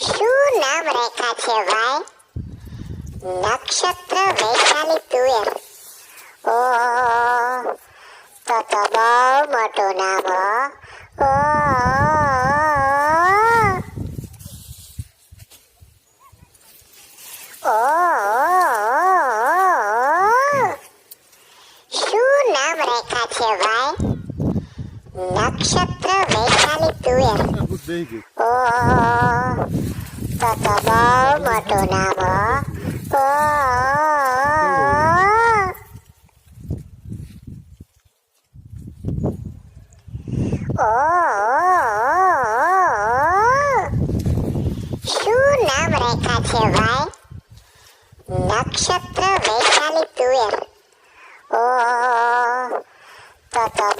શું નામ રેખા છે ભાઈ? નક્ષત્ર વૈશાલી તુવેર. ઓ તો તો બહુ મોટું નામ ઓ ઓ શું નામ રેખા છે নক্ষত্র বৈশালী তুয়ের ও তত মট নাম ও શું નામ રેખા છે ભાઈ નક્ષત્ર વૈશાલી તુવેર ઓ તો